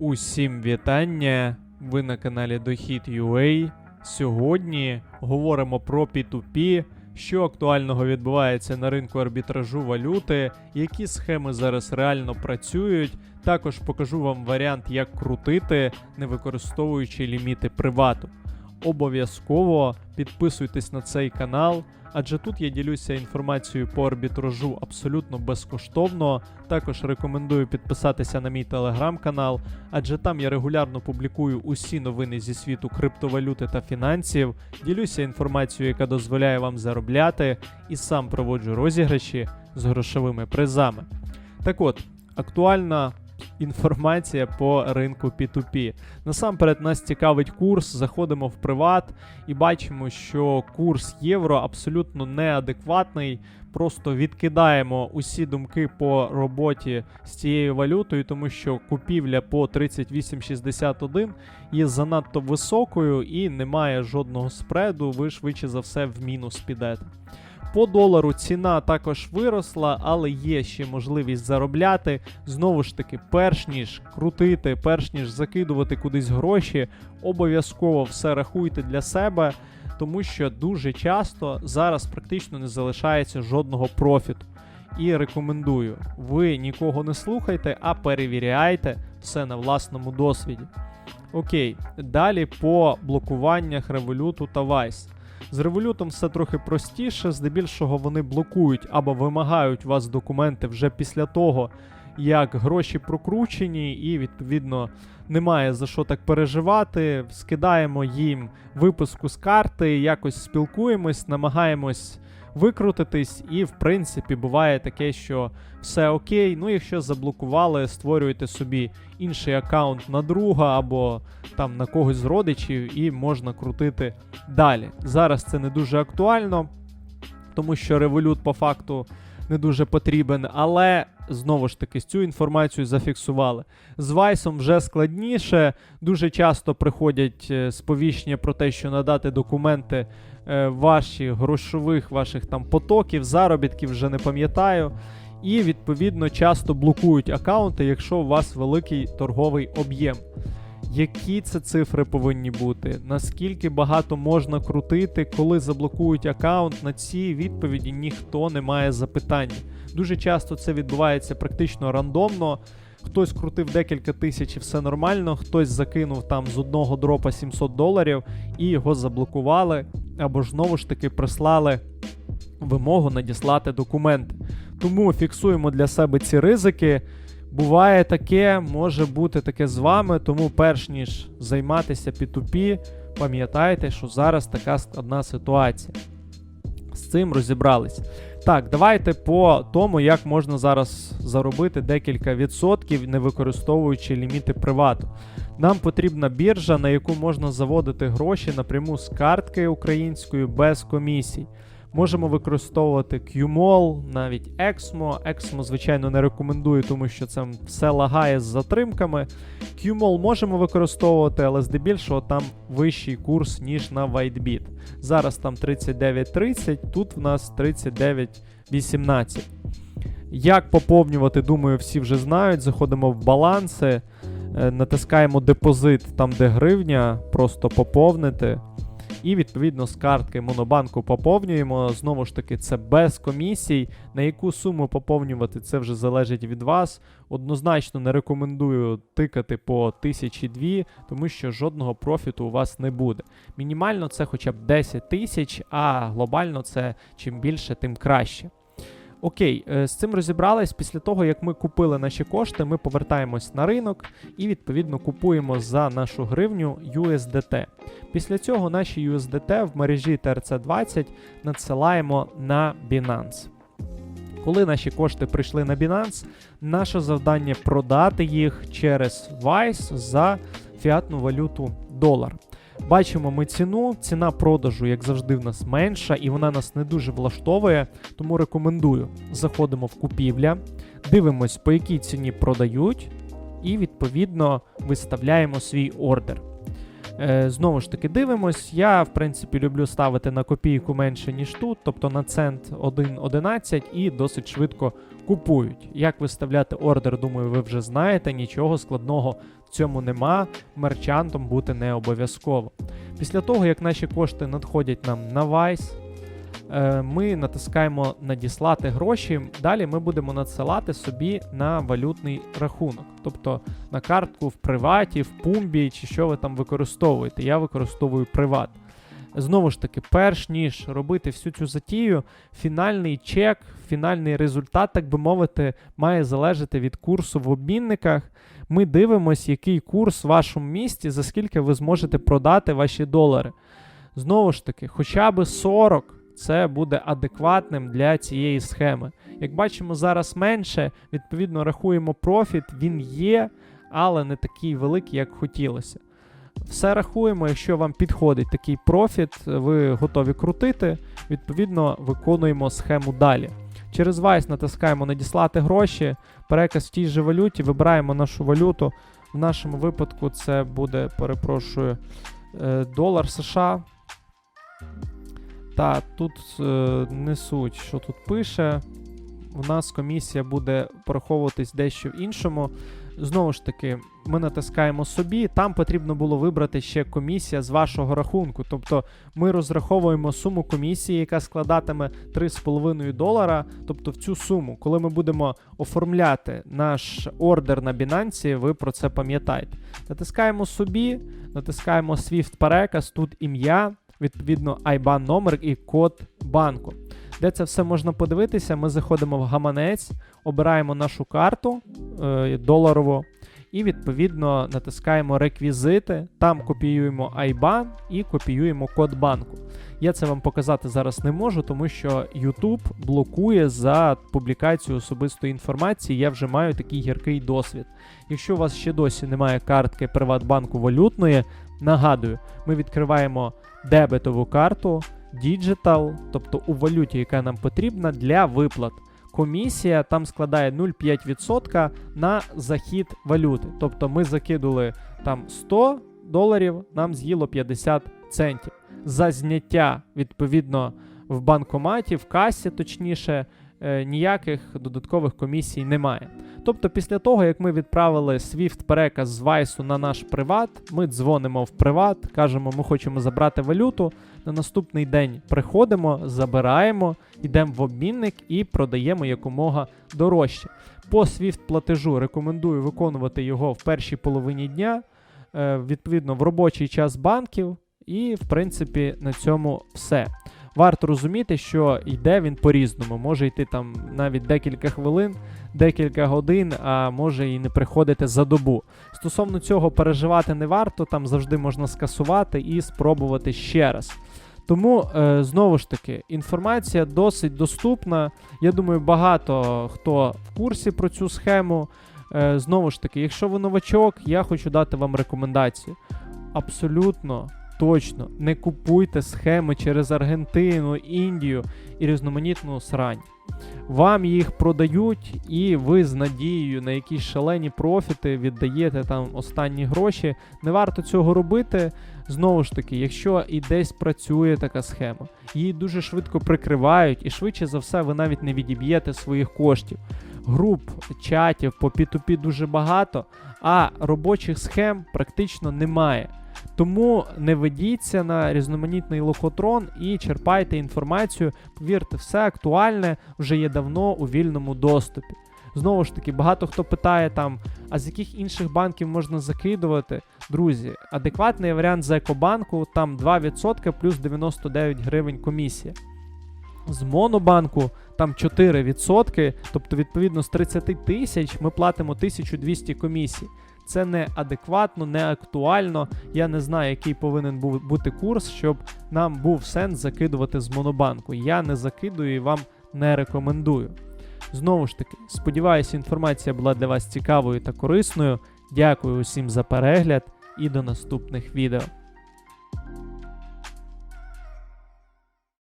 Усім вітання! Ви на каналі Дохід.ua. Сьогодні говоримо про P2P, що актуального відбувається на ринку арбітражу валюти, які схеми зараз реально працюють. Також покажу вам варіант, як крутити, не використовуючи ліміти привату. Обов'язково підписуйтесь на цей канал, адже тут я ділюся інформацією по арбітражу абсолютно безкоштовно. Також рекомендую підписатися на мій телеграм-канал, адже там я регулярно публікую усі новини зі світу криптовалюти та фінансів, ділюся інформацією, яка дозволяє вам заробляти, і сам проводжу розіграші з грошовими призами. Так от, актуальна інформація по ринку P2P. Насамперед нас цікавить курс, заходимо в приват і бачимо, що курс євро абсолютно неадекватний. Просто відкидаємо усі думки по роботі з цією валютою, тому що купівля по 38,61 є занадто високою і немає жодного спреду. Ви швидше за все в мінус підете. По долару ціна також виросла, але є ще можливість заробляти. Знову ж таки, перш ніж крутити, перш ніж закидувати кудись гроші, обов'язково все рахуйте для себе, тому що дуже часто зараз практично не залишається жодного профіту. І рекомендую, ви нікого не слухайте, а перевіряйте все на власному досвіді. Окей, далі по блокуваннях революту та Vice. З револютом все трохи простіше, здебільшого вони блокують або вимагають у вас документи вже після того, як гроші прокручені, і відповідно немає за що так переживати. Скидаємо їм виписку з карти, якось спілкуємось, намагаємось викрутитись, і в принципі буває таке, що все окей. Ну, якщо заблокували, створюєте собі інший аккаунт на друга або там на когось з родичів, і можна крутити далі. Зараз це не дуже актуально, тому що револют по факту не дуже потрібен, але знову ж таки цю інформацію зафіксували. З Вайсом вже складніше. Дуже часто приходять е, сповіщення про те, що надати документи е, ваші грошових ваших там потоків, заробітків, вже не пам'ятаю. І відповідно часто блокують аккаунти, якщо у вас великий торговий об'єм. Які це цифри повинні бути? Наскільки багато можна крутити, коли заблокують аккаунт? На ці відповіді ніхто не має запитань. Дуже часто це відбувається практично рандомно. Хтось крутив декілька тисяч і все нормально, хтось закинув там з одного дропа 700 доларів і його заблокували, або ж знову ж таки прислали вимогу надіслати документи. Тому фіксуємо для себе ці ризики. Буває таке, може бути таке з вами, тому перш ніж займатися P2P, пам'ятайте, що зараз така складна ситуація. З цим розібрались. Так, давайте по тому, як можна зараз заробити декілька відсотків, не використовуючи ліміти привату. Нам потрібна біржа, на яку можна заводити гроші напряму з картки української без комісій. Можемо використовувати QMOL, навіть EXMO. EXMO, звичайно, не рекомендую, тому що це все лагає з затримками. QMOL можемо використовувати, але здебільшого там вищий курс, ніж на WhiteBit. Зараз там 39.30, тут в нас 39.18. Як поповнювати, думаю, всі вже знають. Заходимо в баланси, е, натискаємо депозит там, де гривня, просто поповнити. І відповідно з картки Монобанку поповнюємо. Знову ж таки, це без комісій. На яку суму поповнювати, це вже залежить від вас. Однозначно не рекомендую тикати по 1002, тому що жодного профіту у вас не буде. Мінімально це хоча б 10 тисяч, а глобально це чим більше, тим краще. Окей, е, з цим розібрались. Після того, як ми купили наші кошти, ми повертаємось на ринок і відповідно купуємо за нашу гривню USDT. Після цього наші USDT в мережі TRC20 надсилаємо на Binance. Коли наші кошти прийшли на Binance, наше завдання продати їх через Vice за фіатну валюту долар. Бачимо ми ціну, ціна продажу, як завжди, в нас менша, і вона нас не дуже влаштовує, тому рекомендую. Заходимо в купівля, дивимось, по якій ціні продають, і відповідно виставляємо свій ордер. Е, знову ж таки, дивимось. Я, в принципі, люблю ставити на копійку менше, ніж тут, тобто на цент 1.11 і досить швидко купують. Як виставляти ордер, думаю, ви вже знаєте, нічого складного цьому нема, мерчантом бути не обов'язково. Після того, як наші кошти надходять нам на Vice, е, ми натискаємо надіслати гроші. Далі ми будемо надсилати собі на валютний рахунок, тобто на картку в приваті, в пумбі чи що ви там використовуєте. Я використовую приват. Знову ж таки, перш ніж робити всю цю затію, фінальний чек, фінальний результат, так би мовити, має залежати від курсу в обмінниках. Ми дивимося, який курс в вашому місті, за скільки ви зможете продати ваші долари. Знову ж таки, хоча б 40 це буде адекватним для цієї схеми. Як бачимо, зараз менше, відповідно, рахуємо профіт, він є, але не такий великий, як хотілося. Все рахуємо, якщо вам підходить такий профіт, ви готові крутити, відповідно, виконуємо схему далі. Через Vice натискаємо надіслати гроші, переказ в тій же валюті, вибираємо нашу валюту. В нашому випадку це буде, перепрошую, е, долар США. Та тут е, не суть, що тут пише. У нас комісія буде пораховуватись дещо в іншому. Знову ж таки, ми натискаємо собі. Там потрібно було вибрати ще комісія з вашого рахунку. Тобто ми розраховуємо суму комісії, яка складатиме 3,5 долара. Тобто в цю суму, коли ми будемо оформляти наш ордер на Binance, ви про це пам'ятаєте. Натискаємо собі, натискаємо Swift переказ, тут ім'я, відповідно, IBAN номер і код банку. Де це все можна подивитися, ми заходимо в гаманець, обираємо нашу карту е, доларову і відповідно натискаємо реквізити. Там копіюємо IBAN і копіюємо код банку. Я це вам показати зараз не можу, тому що YouTube блокує за публікацію особистої інформації. Я вже маю такий гіркий досвід. Якщо у вас ще досі немає картки Приватбанку валютної, нагадую, ми відкриваємо дебетову карту. Digital, тобто у валюті, яка нам потрібна для виплат. Комісія там складає 0,5% на захід валюти. Тобто ми закидали там 100 доларів, нам з'їло 50 центів. За зняття, відповідно, в банкоматі, в касі, точніше, ніяких додаткових комісій немає. Тобто, після того, як ми відправили Swift переказ з Вайсу на наш приват, ми дзвонимо в приват, кажемо, ми хочемо забрати валюту. На наступний день приходимо, забираємо, йдемо в обмінник і продаємо якомога дорожче. По Swift платежу рекомендую виконувати його в першій половині дня, е, відповідно, в робочий час банків, і, в принципі, на цьому все. Варто розуміти, що йде він по-різному. Може йти там навіть декілька хвилин, декілька годин, а може і не приходити за добу. Стосовно цього переживати не варто, там завжди можна скасувати і спробувати ще раз. Тому, е, знову ж таки, інформація досить доступна. Я думаю, багато хто в курсі про цю схему. Е, знову ж таки, якщо ви новачок, я хочу дати вам рекомендацію. Абсолютно точно не купуйте схеми через Аргентину, Індію і різноманітну срань. Вам їх продають, і ви з надією на якісь шалені профіти віддаєте там останні гроші. Не варто цього робити. Знову ж таки, якщо і десь працює така схема, її дуже швидко прикривають, і швидше за все ви навіть не відіб'єте своїх коштів. Груп, чатів по P2P дуже багато, а робочих схем практично немає. Тому не ведіться на різноманітний лохотрон і черпайте інформацію. Повірте, все актуальне вже є давно у вільному доступі. Знову ж таки, багато хто питає там, а з яких інших банків можна закидувати. Друзі, адекватний варіант з Екобанку, там 2% плюс 99 гривень комісія. З Монобанку там 4%, тобто, відповідно, з 30 тисяч ми платимо 1200 комісій. Це не адекватно, не актуально. Я не знаю, який повинен був бути курс, щоб нам був сенс закидувати з Монобанку. Я не закидую і вам не рекомендую. Знову ж таки, сподіваюся, інформація була для вас цікавою та корисною. Дякую усім за перегляд і до наступних відео.